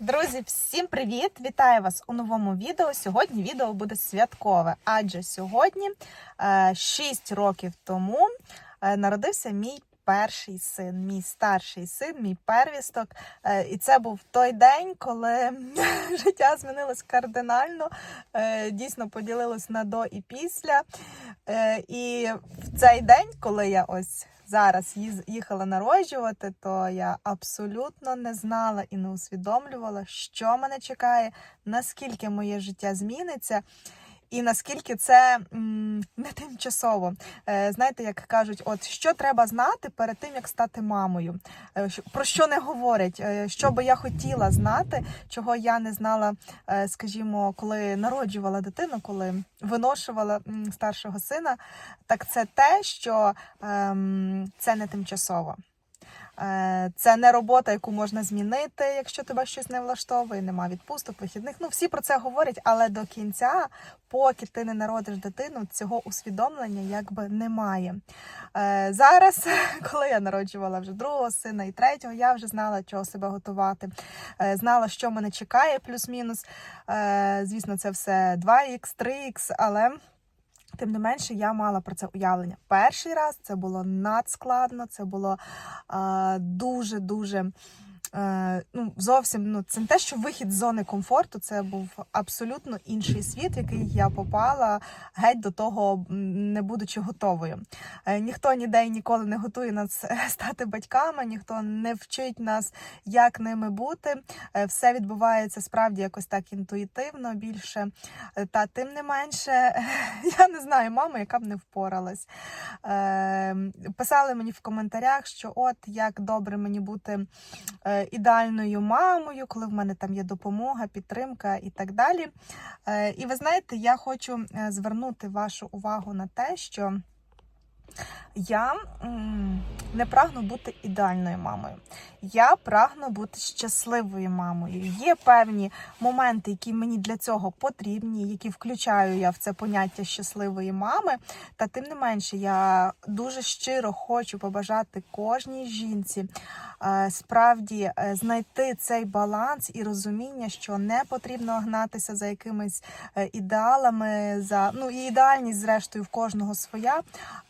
Друзі, всім привіт! Вітаю вас у новому відео. Сьогодні відео буде святкове, адже сьогодні, 6 років тому, е, народився мій перший син, мій старший син, мій первісток. Е, І це був той день, коли життя змінилось кардинально, е, дійсно поділилось на до і після. Е, І в цей день, коли я ось зараз їхала народжувати, то я абсолютно не знала і не усвідомлювала, що мене чекає, наскільки моє життя зміниться. І наскільки це м, не тимчасово. Е, знаєте, як кажуть, от що треба знати перед тим, як стати мамою, Е, про що не говорять, Е, що би я хотіла знати, чого я не знала, е, скажімо, коли народжувала дитину, коли виношувала м, старшого сина, так це те, що ем, це не тимчасово. Е, Це не робота, яку можна змінити, якщо тебе щось не влаштовує, нема відпусток, вихідних. Ну всі про це говорять, але до кінця, поки ти не народиш дитину, цього усвідомлення якби немає. Е, Зараз, коли я народжувала вже другого сина і третього, я вже знала, чого себе готувати. Е, Знала, що мене чекає, плюс-мінус. Звісно, це все 2х, 3х, але. Тим не менше, я мала про це уявлення. Перший раз це було надскладно, це було дуже дуже. Е, ну, зовсім ну це не те, що вихід з зони комфорту, це був абсолютно інший світ, в який я попала геть до того, не будучи готовою. Е, ніхто ніде і ніколи не готує нас стати батьками, ніхто не вчить нас, як ними бути. Е, все відбувається справді якось так інтуїтивно більше. Е, Та тим не менше, я не знаю маму, яка б не впоралась. Е, писали мені в коментарях, що от як добре мені бути е, ідеальною мамою, коли в мене там є допомога, підтримка і так далі. Е, і ви знаєте, я хочу е, звернути вашу увагу на те, що я не прагну бути ідеальною мамою. Я прагну бути щасливою мамою. Є певні моменти, які мені для цього потрібні, які включаю я в це поняття щасливої мами. Та тим не менше, я дуже щиро хочу побажати кожній жінці е, справді е, знайти цей баланс і розуміння, що не потрібно гнатися за якимись е, ідеалами, за ну і ідеальність, зрештою, в кожного своя,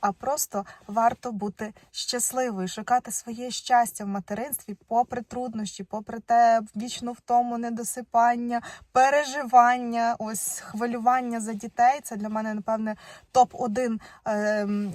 а просто варто бути щасливою, шукати своє щастя в материнстві, попри труднощі, попри те вічну втому, недосипання, переживання, ось хвилювання за дітей. Це для мене, напевне, топ 1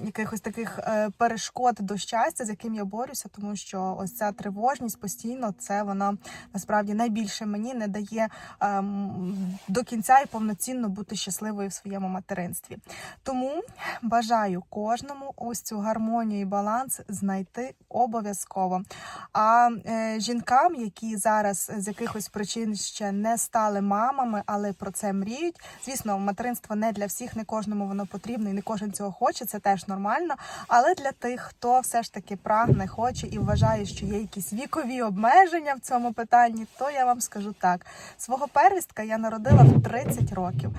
якихось таких е, перешкод до щастя, з яким я борюся, тому що ось ця тривожність постійно це вона насправді найбільше мені не дає ем, до кінця і повноцінно бути щасливою в своєму материнстві. Тому бажаю кожному ось цю гармонію і баланс знайти обов'язково. А е, жінкам, які зараз з якихось причин ще не стали мамами, але про це мріють. Звісно, материнство не для всіх, не кожному воно потрібно, і не кожен цього хоче, це теж нормально. Але для тих, хто все ж таки прагне, хоче і вважає, що є якісь вікові обмеження в цьому питанні, то я вам скажу так: свого первістка я народила в 30 років.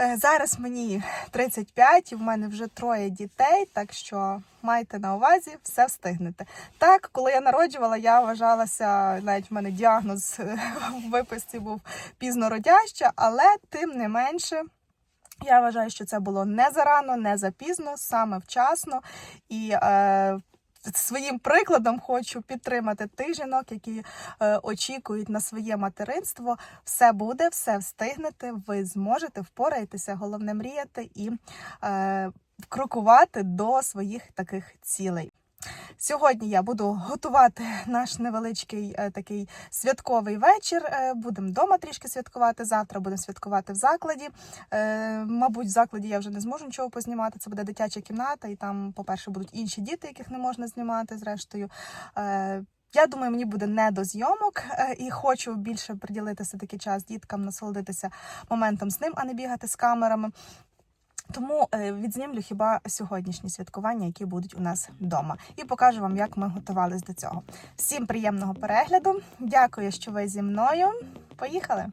Е, Зараз мені 35, і в мене вже троє дітей, так що майте на увазі, все встигнете. Так, коли я народжувала, я вважалася, навіть в мене діагноз в виписці був пізнородяща, але тим не менше. Я вважаю, що це було не зарано, не запізно, саме вчасно. І е, своїм прикладом хочу підтримати тих жінок, які е, очікують на своє материнство. Все буде, все встигнете, ви зможете впораєтеся. Головне мріяти і е, крокувати до своїх таких цілей. Сьогодні я буду готувати наш невеличкий е, такий святковий вечір. Е, будемо вдома трішки святкувати. Завтра будемо святкувати в закладі. Е, мабуть, в закладі я вже не зможу нічого познімати. Це буде дитяча кімната, і там, по-перше, будуть інші діти, яких не можна знімати. Зрештою. Я думаю, мені буде не до зйомок і хочу більше приділити все таки час діткам, насолодитися моментом з ним, а не бігати з камерами. Тому е, відзнімлю хіба сьогоднішні святкування, які будуть у нас вдома, і покажу вам, як ми готувались до цього. Всім приємного перегляду. Дякую, що ви зі мною. Поїхали!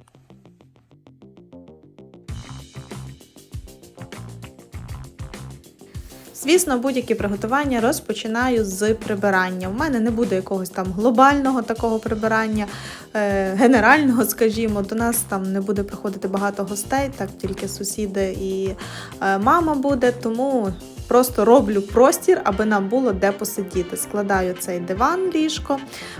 Звісно, будь-які приготування розпочинаю з прибирання. У мене не буде якогось там глобального такого прибирання, е, генерального, скажімо. До нас там не буде приходити багато гостей, так тільки сусіди і е, мама буде. Тому просто роблю простір, аби нам було де посидіти. Складаю цей диван, ліжко.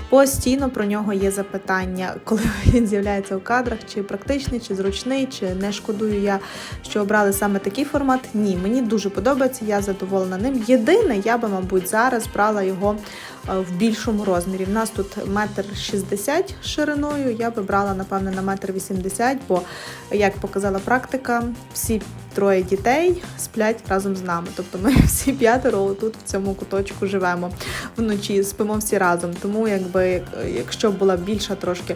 Постійно про нього є запитання, коли він з'являється у кадрах, чи практичний, чи зручний, чи не шкодую я, що обрали саме такий формат. Ні, мені дуже подобається, я задоволена ним. Єдине, я би, мабуть, зараз брала його е, в більшому розмірі. У нас тут метр шістдесят шириною. Я би брала, напевне, на метр вісімдесят, бо, як показала практика, всі троє дітей сплять разом з нами. Тобто ми всі п'ятеро тут в цьому куточку живемо вночі, спимо всі разом. Тому, якби е, якщо була більша трошки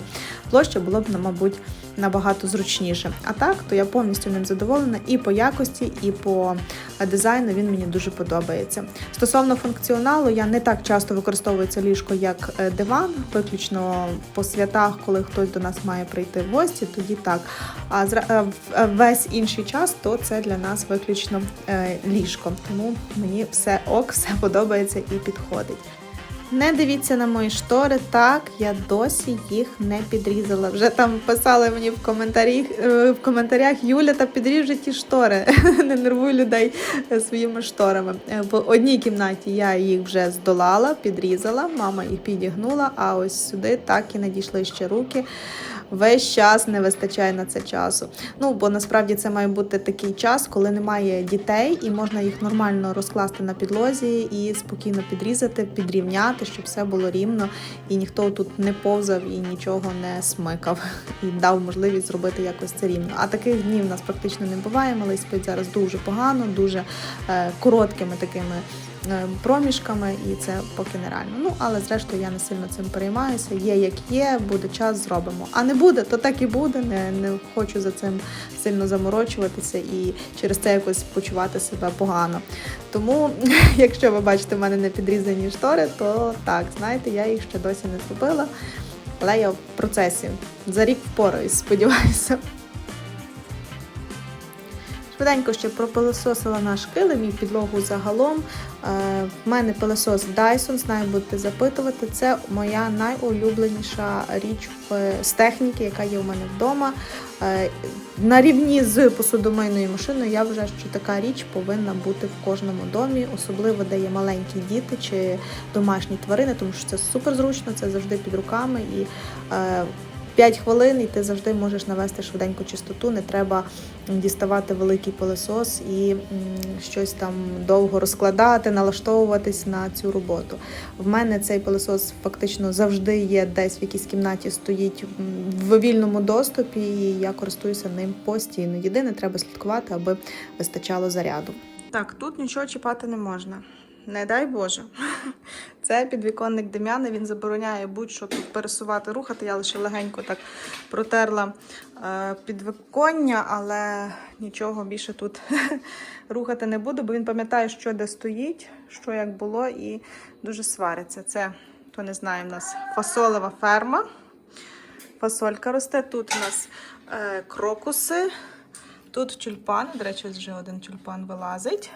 площа, було б, мабуть, набагато зручніше. А так, то я повністю ним задоволена і по якості, і по е, дизайну він мені дуже подобається. Стосовно функціоналу, я не так часто використовую це ліжко, як е, диван, виключно по святах, коли хтось до нас має прийти в гості, тоді так. А е, весь інший час то це для нас виключно ліжко. Тому мені все ок, все подобається і підходить. Не дивіться на мої штори, так я досі їх не підрізала. Вже там писали мені в коментарях, е, в коментарях Юля, та підріжу ті штори. Не нервуй людей е, своїми шторами. Е, В одній кімнаті я їх вже здолала, підрізала, мама їх підігнула, а ось сюди так і надійшли ще руки. Весь час не вистачає на це часу. Ну бо насправді це має бути такий час, коли немає дітей, і можна їх нормально розкласти на підлозі і спокійно підрізати, підрівняти, щоб все було рівно, і ніхто тут не повзав і нічого не смикав, і дав можливість зробити якось це рівно. А таких днів у нас практично не буває. Малий спить зараз дуже погано, дуже е, короткими такими проміжками, і це поки нереально. Ну але зрештою я не сильно цим переймаюся. Є як є, буде час, зробимо. А не буде, то так і буде. Не, не хочу за цим сильно заморочуватися і через це якось почувати себе погано. Тому, якщо ви бачите в мене не підрізані штори, то так, знаєте, я їх ще досі не зробила. Але я в процесі за рік впораюсь, сподіваюся. Швиденько ще пропилососила наш килим і підлогу загалом. Е, В мене пилосос Dyson, знаю, будете запитувати. Це моя найулюбленіша річ з техніки, яка є у мене вдома. Е, На рівні з посудомийною машиною я вважаю, що така річ повинна бути в кожному домі, особливо де є маленькі діти чи домашні тварини, тому що це супер зручно, це завжди під руками і. Е, 5 хвилин і ти завжди можеш навести швиденьку чистоту, не треба діставати великий пилосос і щось там довго розкладати, налаштовуватись на цю роботу. В мене цей пилосос фактично завжди є десь в якійсь кімнаті, стоїть в вільному доступі, і я користуюся ним постійно. Єдине, треба слідкувати, аби вистачало заряду. Так, тут нічого чіпати не можна. Не дай Боже. Це підвіконник Дем'яна, він забороняє будь-що пересувати, рухати. Я лише легенько так протерла е, підвіконня, але нічого більше тут рухати не буду, бо він пам'ятає, що де стоїть, що як було, і дуже свариться. Це, хто не знає, в нас фасолева ферма. Фасолька росте. Тут у нас е, крокуси, тут тюльпан. До речі, вже один тюльпан вилазить.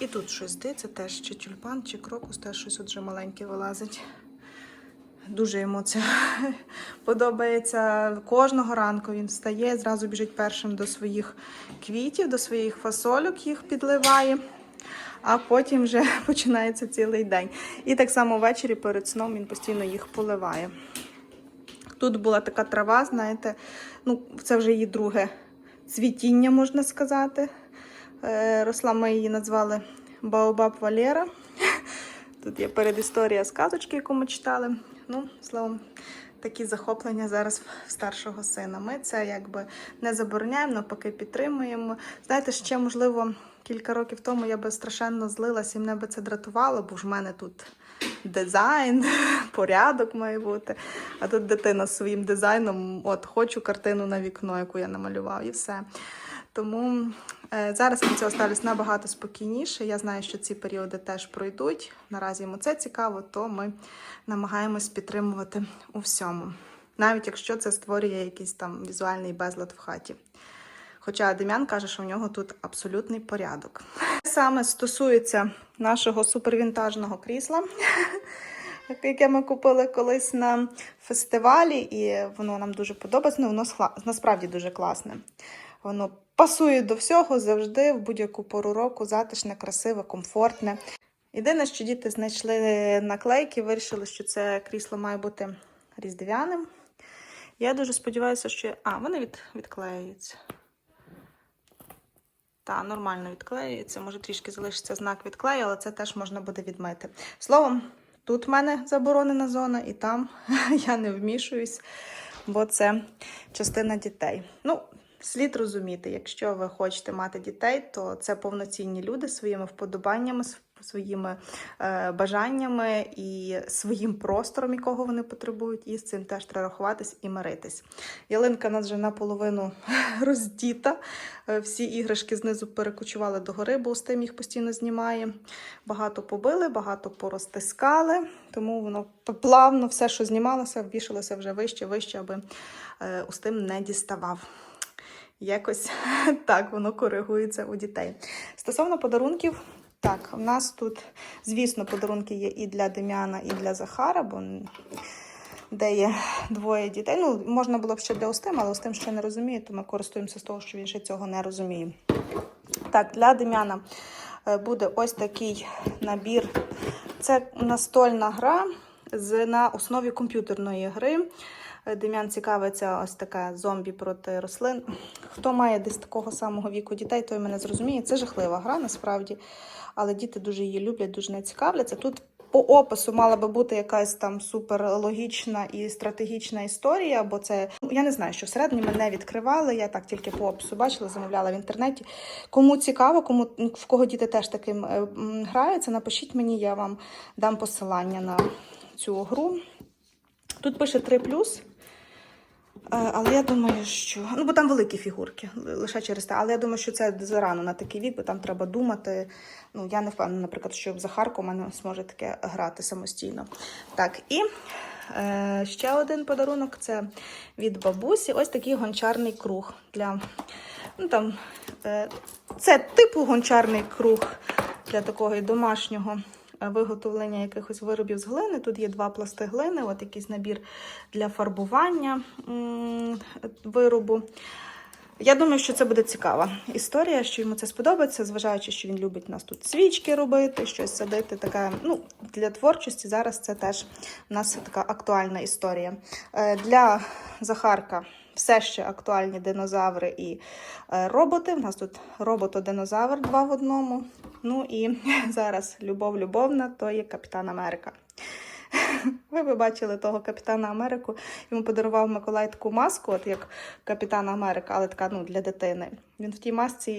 І тут щось де, теж чи тюльпан, чи крокус, теж щось от маленьке вилазить. Дуже йому це подобається. Кожного ранку він встає, зразу біжить першим до своїх квітів, до своїх фасольок їх підливає, а потім вже починається цілий день. І так само ввечері перед сном він постійно їх поливає. Тут була така трава, знаєте, ну, це вже її друге цвітіння, можна сказати. Е, Росла ми її назвали Баобаб Валера. Тут є передісторія сказочки, яку ми читали. Ну, словом, такі захоплення зараз в старшого сина. Ми це якби не забороняємо, навпаки, підтримуємо. Знаєте, ще, можливо, кілька років тому я би страшенно злилася і мене би це дратувало, бо ж в мене тут дизайн, порядок має бути. А тут дитина своїм дизайном, от хочу картину на вікно, яку я намалював, і все. Тому е, зараз від цього ставлюсь набагато спокійніше. Я знаю, що ці періоди теж пройдуть. Наразі йому це цікаво, то ми намагаємось підтримувати у всьому. Навіть якщо це створює якийсь там візуальний безлад в хаті. Хоча Дем'ян каже, що в нього тут абсолютний порядок. Саме стосується нашого супервінтажного крісла, яке ми купили колись на фестивалі, і воно нам дуже подобається. Ну, воно насправді дуже класне. Воно пасує до всього завжди, в будь-яку пору року, затишне, красиве, комфортне. Єдине, що діти знайшли наклейки, вирішили, що це крісло має бути різдвяним. Я дуже сподіваюся, що. А, вони від... відклеюються. Так, нормально відклеюється. Може трішки залишиться знак відклею, але це теж можна буде відмити. Словом, тут в мене заборонена зона, і там я не вмішуюсь, бо це частина дітей. Ну, слід розуміти, якщо ви хочете мати дітей, то це повноцінні люди своїми вподобаннями, своїми е, бажаннями і своїм простором, якого вони потребують, і з цим теж треба рахуватись і миритись. Ялинка нас вже наполовину роздіта. Е, Всі іграшки знизу перекочували до гори, бо Устим їх постійно знімає. Багато побили, багато порозтискали, тому воно плавно все, що знімалося, вішалося вже вище, вище, аби е, Устим не діставав. Якось так воно коригується у дітей. Стосовно подарунків, так, в нас тут, звісно, подарунки є і для Дем'яна, і для Захара, бо де є двоє дітей. Ну, можна було б ще для Устима, але Устим ще не розуміє, то ми користуємося з того, що він ще цього не розуміє. Так, для Дем'яна е, буде ось такий набір. Це настольна гра на основі комп'ютерної гри. Дем'ян цікавиться ось така зомбі проти рослин. Хто має десь такого самого віку дітей, той мене зрозуміє. Це жахлива гра насправді, але діти дуже її люблять, дуже не цікавляться. Тут по опису мала би бути якась там суперлогічна і стратегічна історія, бо це ну, я не знаю, що всередині ми не відкривали. Я так тільки по опису бачила, замовляла в інтернеті. Кому цікаво, кому в кого діти теж таким е, граються, напишіть мені, я вам дам посилання на цю гру. Тут пише 3 Е, Але я думаю, що ну бо там великі фігурки, лише через те. Але я думаю, що це зарано на такий вік, бо там треба думати. Ну я не впевнена, наприклад, що Захарко у мене зможе таке грати самостійно. Так, і е, ще один подарунок це від бабусі. Ось такий гончарний круг для ну там е, це типу гончарний круг для такого домашнього виготовлення якихось виробів з глини. Тут є два пласти глини, от якийсь набір для фарбування виробу. Я думаю, що це буде цікава історія, що йому це сподобається, зважаючи, що він любить нас тут свічки робити, щось садити. Така, ну, для творчості зараз це теж у нас така актуальна історія. Е, Для Захарка все ще актуальні динозаври і е, роботи. У нас тут робот-динозавр два в одному. Ну і зараз любов любовна, то є Капітан Америка. Ви би бачили того Капітана Америку. Йому подарував Миколай таку маску, от як Капітан Америка, але така ну, для дитини. Він в тій масці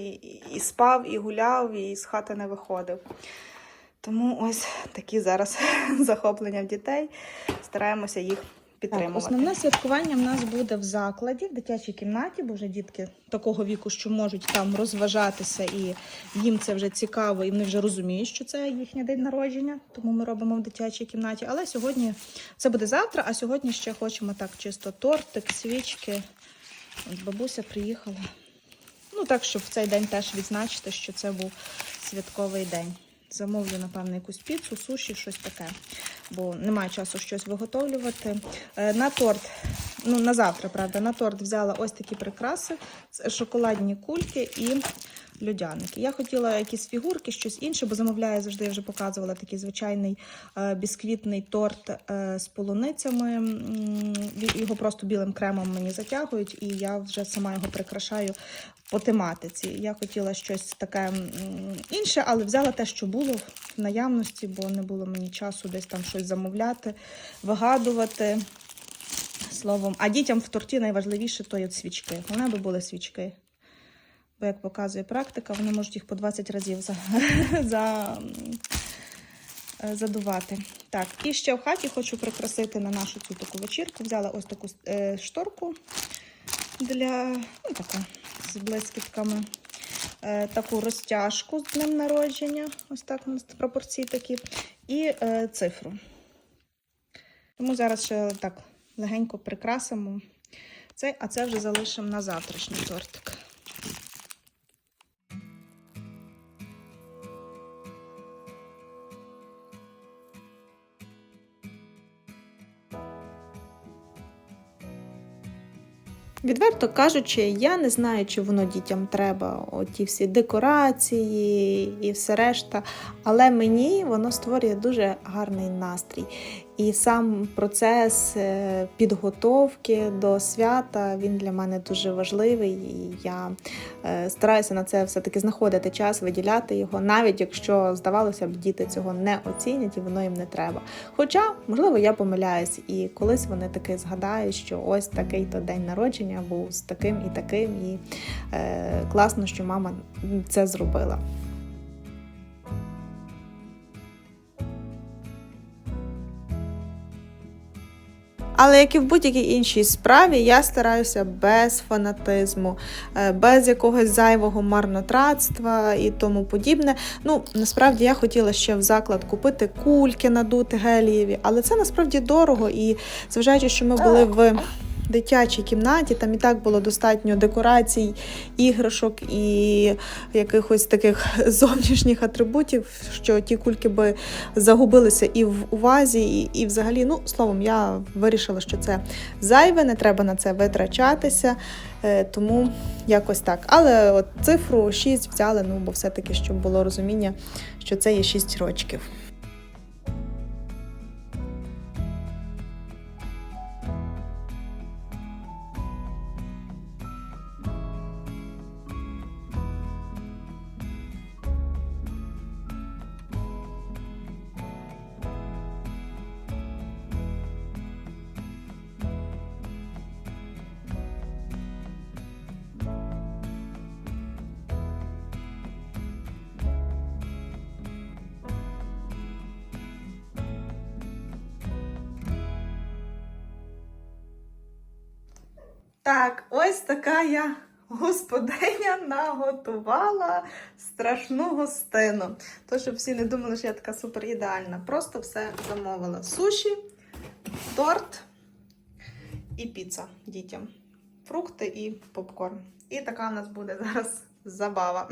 і спав, і гуляв, і з хати не виходив. Тому ось такі зараз захоплення в дітей. Стараємося їх підтримувати. основне святкування в нас буде в закладі, в дитячій кімнаті, бо вже дітки такого віку, що можуть там розважатися, і їм це вже цікаво, і вони вже розуміють, що це їхній день народження, тому ми робимо в дитячій кімнаті. Але сьогодні це буде завтра, а сьогодні ще хочемо так чисто тортик, свічки. От бабуся приїхала. Ну, так, щоб в цей день теж відзначити, що це був святковий день. Замовлю, напевно, якусь піцу, суші, щось таке, бо немає часу щось виготовлювати. Е, На торт, ну на завтра, правда, на торт взяла ось такі прикраси: шоколадні кульки і льодяники. Я хотіла якісь фігурки, щось інше, бо замовляю завжди, я вже показувала такий звичайний е, бісквітний торт е, з полуницями. Його просто білим кремом мені затягують, і я вже сама його прикрашаю по тематиці. Я хотіла щось таке інше, але взяла те, що було в наявності, бо не було мені часу десь там щось замовляти, вигадувати. Словом, а дітям в торті найважливіше то є свічки. Вони би були свічки. Бо, як показує практика, вони можуть їх по 20 разів за, за, задувати. Так, і ще в хаті хочу прикрасити на нашу цю таку вечірку. Взяла ось таку е, шторку для ну, така, з блискітками. Е, таку розтяжку з днем народження. Ось так у нас пропорції такі. І е, цифру. Тому зараз ще так легенько прикрасимо. цей, а це вже залишимо на завтрашній тортик. Відверто кажучи, я не знаю, чи воно дітям треба, оті всі декорації і все решта. Але мені воно створює дуже гарний настрій. І сам процес е, підготовки до свята він для мене дуже важливий. І я е, стараюся на це все-таки знаходити час, виділяти його, навіть якщо здавалося б, діти цього не оцінять і воно їм не треба. Хоча, можливо, я помиляюсь, і колись вони таки згадають, що ось такий то день народження був з таким і таким, і е, класно, що мама це зробила. Але як і в будь-якій іншій справі, я стараюся без фанатизму, е, без якогось зайвого марнотратства і тому подібне. Ну, насправді я хотіла ще в заклад купити кульки надути гелієві, але це насправді дорого. І зважаючи, що ми були в дитячій кімнаті, там і так було достатньо декорацій, іграшок і якихось таких зовнішніх атрибутів, що ті кульки би загубилися і в увазі, і, і взагалі, ну словом, я вирішила, що це зайве, не треба на це витрачатися. е, Тому якось так. Але от цифру 6 взяли, ну бо все-таки, щоб було розуміння, що це є 6 рочків. Так, ось така я господиня наготувала страшну гостину. То, щоб всі не думали, що я така супер ідеальна. Просто все замовила. Суші, торт і піца дітям. Фрукти і попкорн. І така у нас буде зараз забава.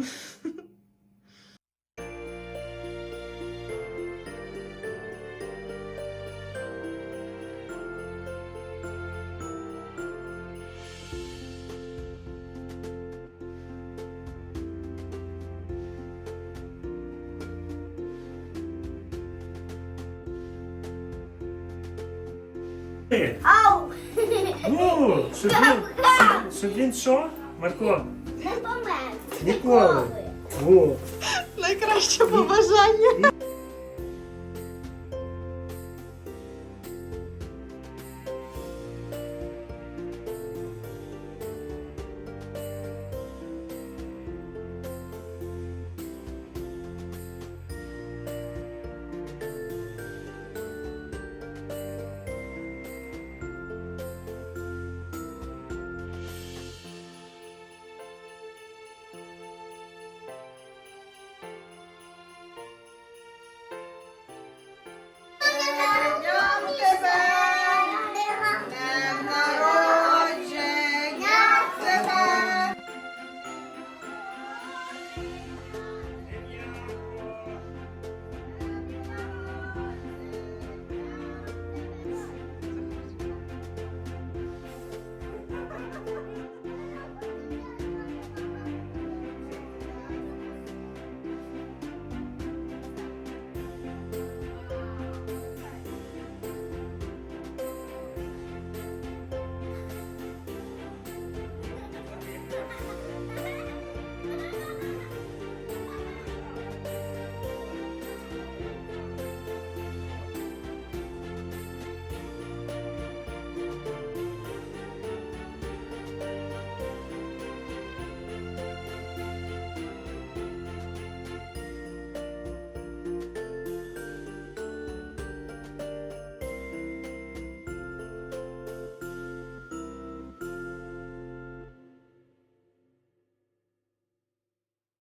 Ну, щоб він, щоб, щоб він що? Марко, Не помер. ніколи. О, Найкраще побажання.